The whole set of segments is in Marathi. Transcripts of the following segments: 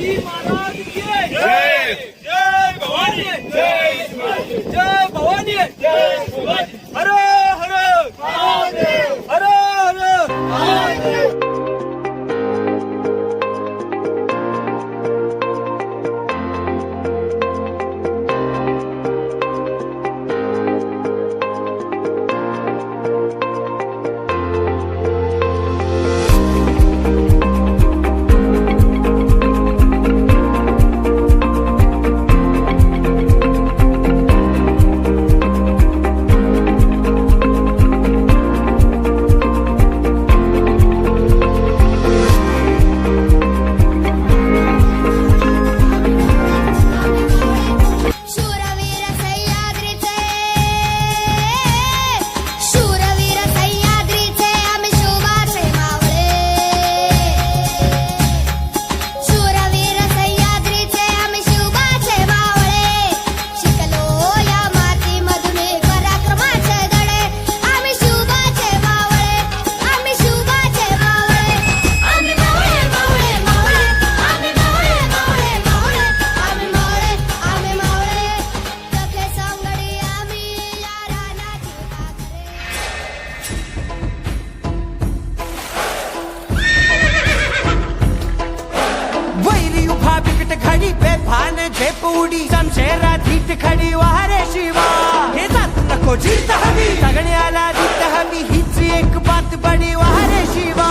જી મહારાજ જય. झेप उडी शमशेरा धीट खडी वारे शिवा. हे जात नको जीत हमी. हवी आला जीत हमी. हीच एक बात बडी वारे शिवा.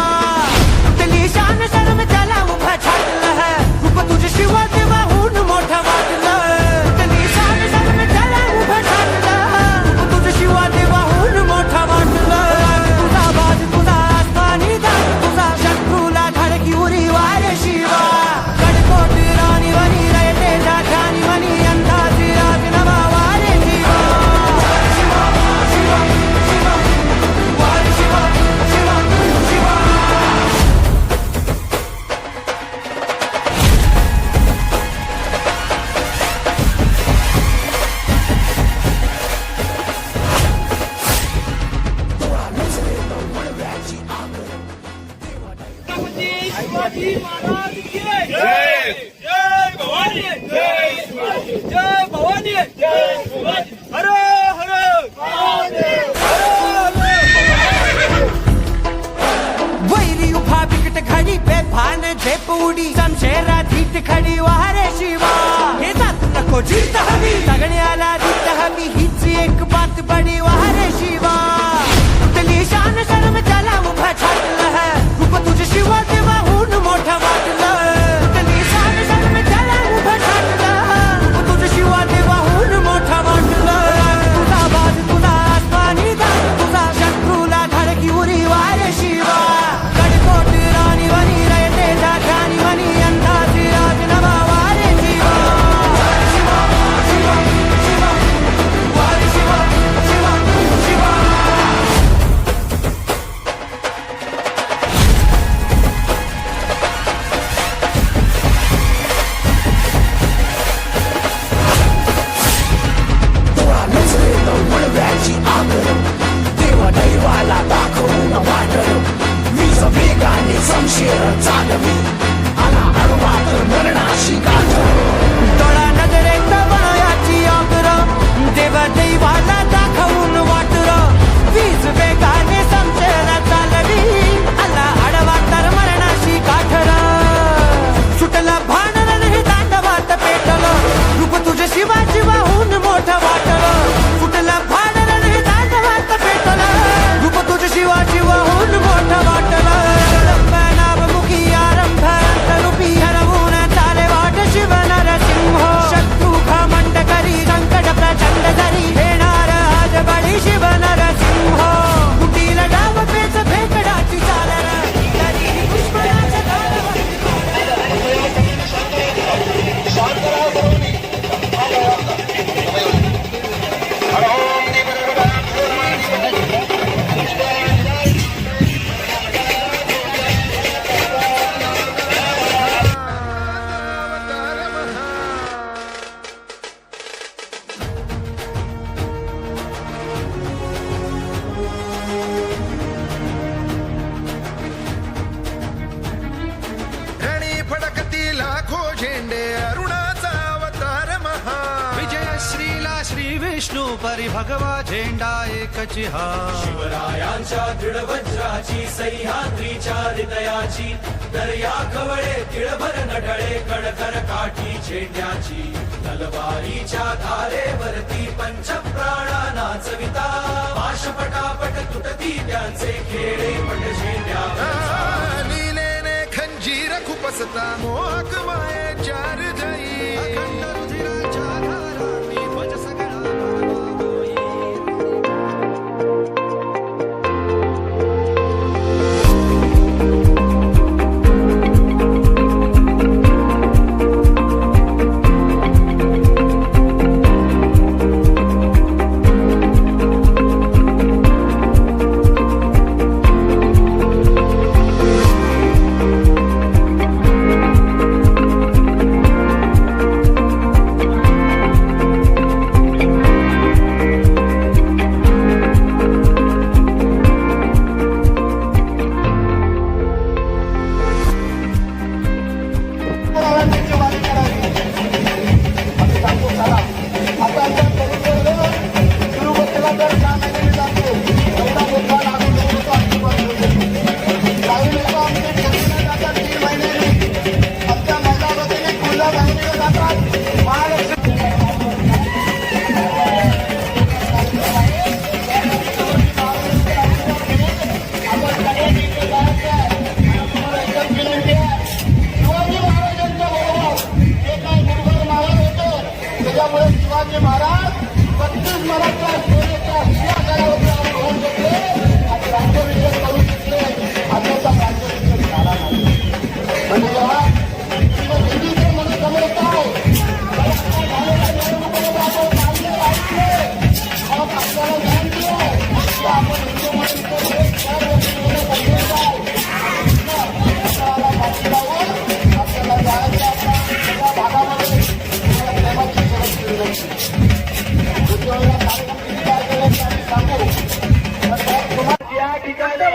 तुतली शान शर्म चला उभा छाटला है? रूप तुझे शिवा श्रीला श्री विष्णू परी भगवा झेंडा एकची हा शिवरायांच्या दृढवज्राची सह्याद्रीच्या हृदयाची दर्या कवळे तिळभर नटळे कडकर काठी झेंड्याची तलवारीच्या धारेवरती पंचप्राणा नाचविता. पाशपटापट तुटती त्यांचे खेळे पट झेंड्या. लीलेने खंजीर खुपसता मोहक माया.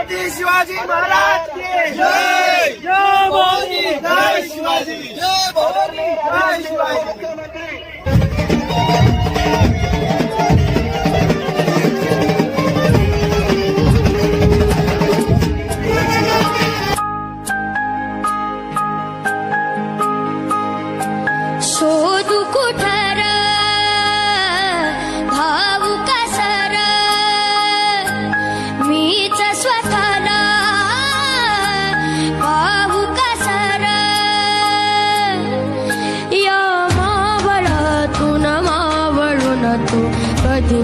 छत्रपती शिवाजी महाराज की जय! जय भवानी जय शिवाजी! जय भवानी जय शिवाजी! मावळातून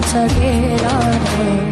मावळून